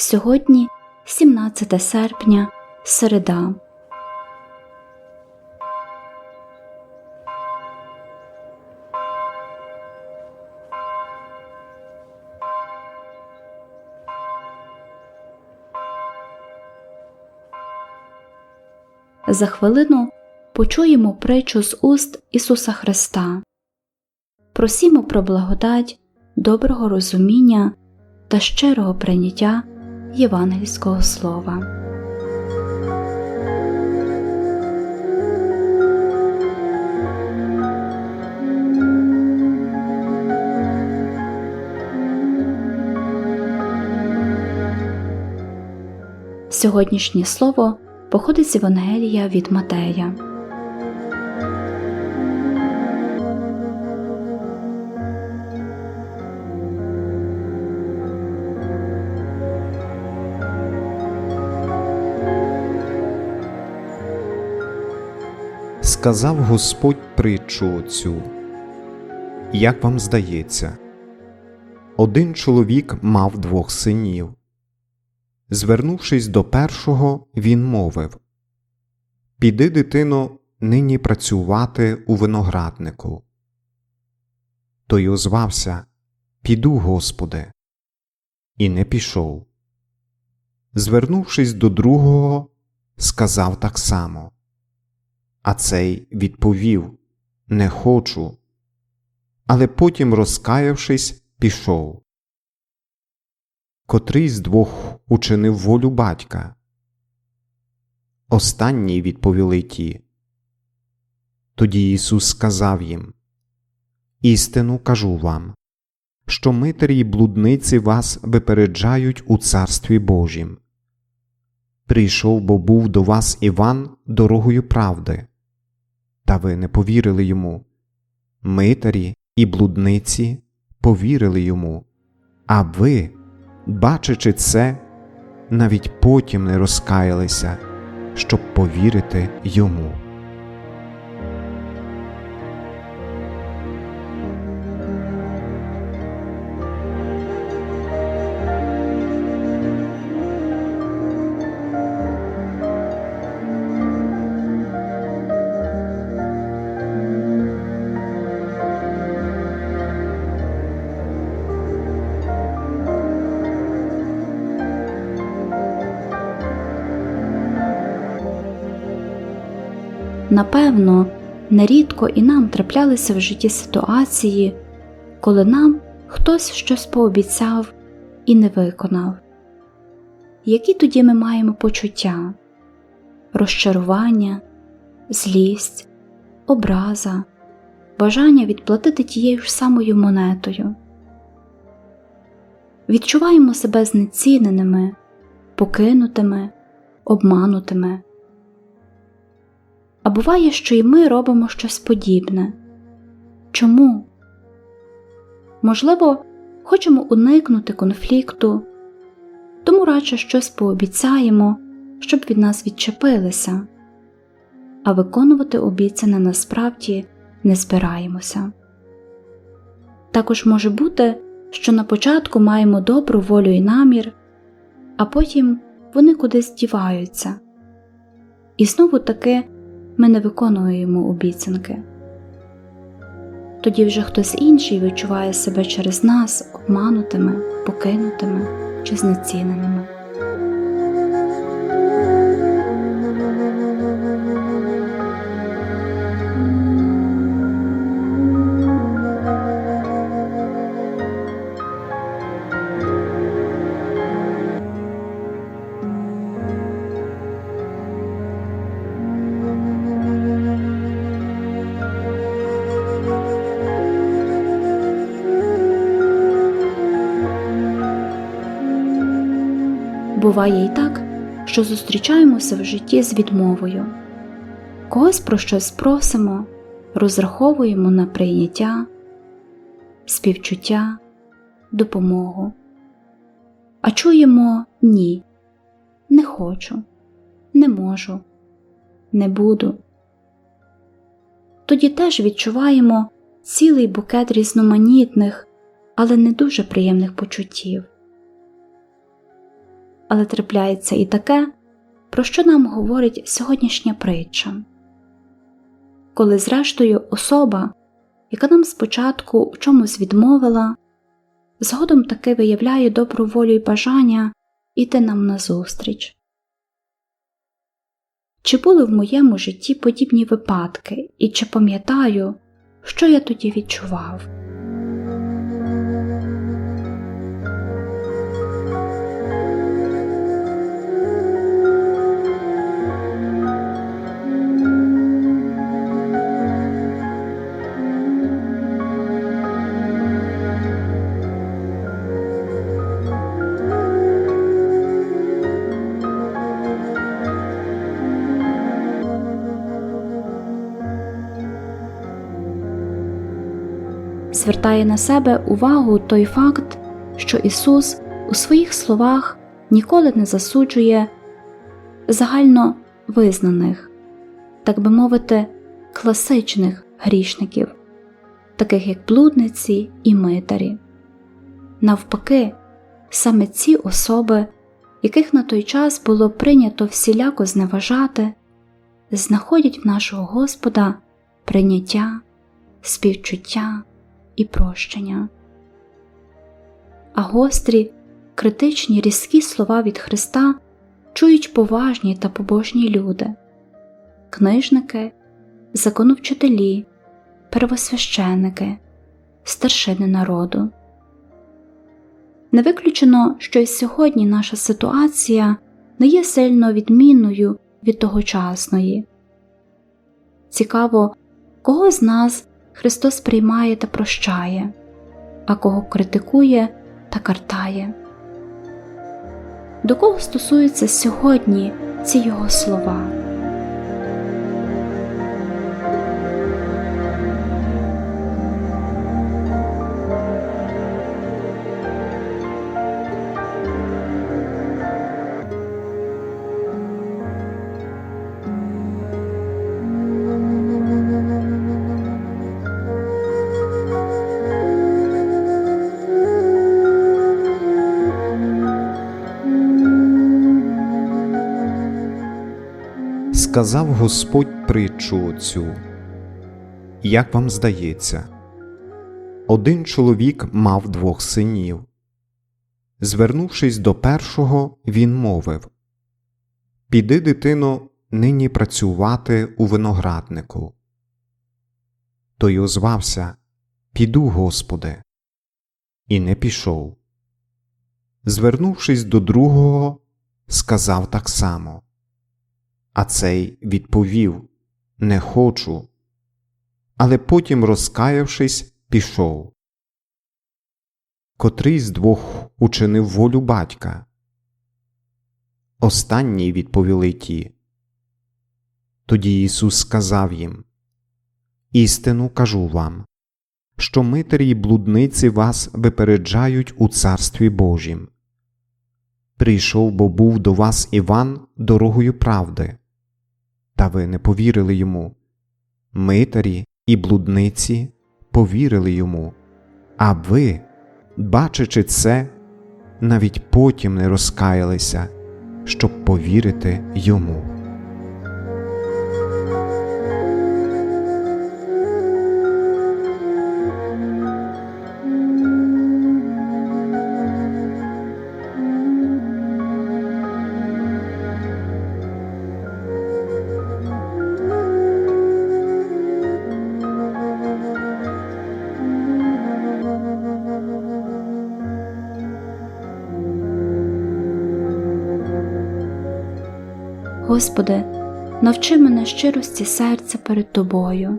Сьогодні 17 серпня, середа. За хвилину почуємо притчу з уст Ісуса Христа. Просімо про благодать, доброго розуміння та щирого прийняття євангельського слова. Сьогоднішнє слово походить з Євангелія від Матея. Сказав Господь притчу оцю. Як вам здається, один чоловік мав двох синів. Звернувшись до першого, він мовив Піди, дитино, нині працювати у винограднику. Той озвався Піду, Господи, і не пішов. Звернувшись до другого, сказав так само. А цей відповів Не хочу. Але потім, розкаявшись, пішов. Котрий з двох учинив волю батька. Останній відповіли ті. Тоді Ісус сказав їм Істину кажу вам, що митарі й блудниці вас випереджають у Царстві Божім. Прийшов, бо був до вас Іван дорогою правди, та ви не повірили йому. Митарі і блудниці повірили йому, а ви, бачачи це, навіть потім не розкаялися, щоб повірити йому. Напевно, нерідко і нам траплялися в житті ситуації, коли нам хтось щось пообіцяв і не виконав. Які тоді ми маємо почуття, розчарування, злість, образа, бажання відплатити тією ж самою монетою. Відчуваємо себе знеціненими, покинутими, обманутими. А буває, що і ми робимо щось подібне. Чому? Можливо, хочемо уникнути конфлікту, тому радше щось пообіцяємо, щоб від нас відчепилися, а виконувати обіцяне насправді не збираємося. Також може бути, що на початку маємо добру волю і намір, а потім вони кудись діваються. І знову таки ми не виконуємо обіцянки. Тоді вже хтось інший відчуває себе через нас обманутими, покинутими чи знеціненими. Буває і так, що зустрічаємося в житті з відмовою, когось про щось просимо, розраховуємо на прийняття, співчуття, допомогу, а чуємо ні, не хочу, не можу, не буду. Тоді теж відчуваємо цілий букет різноманітних, але не дуже приємних почуттів. Але трапляється і таке, про що нам говорить сьогоднішня притча. Коли, зрештою, особа, яка нам спочатку у чомусь відмовила, згодом таки виявляє добру волю й бажання іти нам назустріч. Чи були в моєму житті подібні випадки, і чи пам'ятаю, що я тоді відчував? Звертає на себе увагу той факт, що Ісус у своїх словах ніколи не засуджує загально визнаних, так би мовити, класичних грішників, таких як блудниці і митарі. Навпаки, саме ці особи, яких на той час було прийнято всіляко зневажати, знаходять в нашого Господа прийняття, співчуття і прощення. А гострі, критичні різкі слова від Христа чують поважні та побожні люди, книжники, законовчителі, первосвященники, старшини народу. Не виключено, що й сьогодні наша ситуація не є сильно відмінною від тогочасної. Цікаво, кого з нас Христос приймає та прощає, а кого критикує та картає. До кого стосуються сьогодні ці його слова? Сказав Господь притчу цю. Як вам здається, один чоловік мав двох синів. Звернувшись до першого, він мовив Піди, дитино, нині працювати у винограднику. Той озвався Піду, Господи, і не пішов. Звернувшись до другого, сказав так само. А цей відповів Не хочу. Але потім, розкаявшись, пішов. Котрий з двох учинив волю батька. Останній відповіли ті. Тоді Ісус сказав їм Істину кажу вам, що митарі й блудниці вас випереджають у Царстві Божім. Прийшов, бо був до вас Іван дорогою правди, та ви не повірили йому. Митарі і блудниці повірили йому, а ви, бачачи це, навіть потім не розкаялися, щоб повірити йому. Господи, навчи мене щирості серця перед Тобою.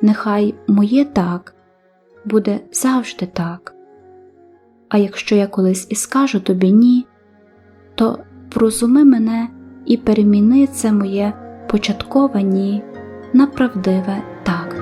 Нехай моє так буде завжди так. А якщо я колись і скажу тобі ні, то прозуми мене і переміни це моє початкове ні на правдиве так.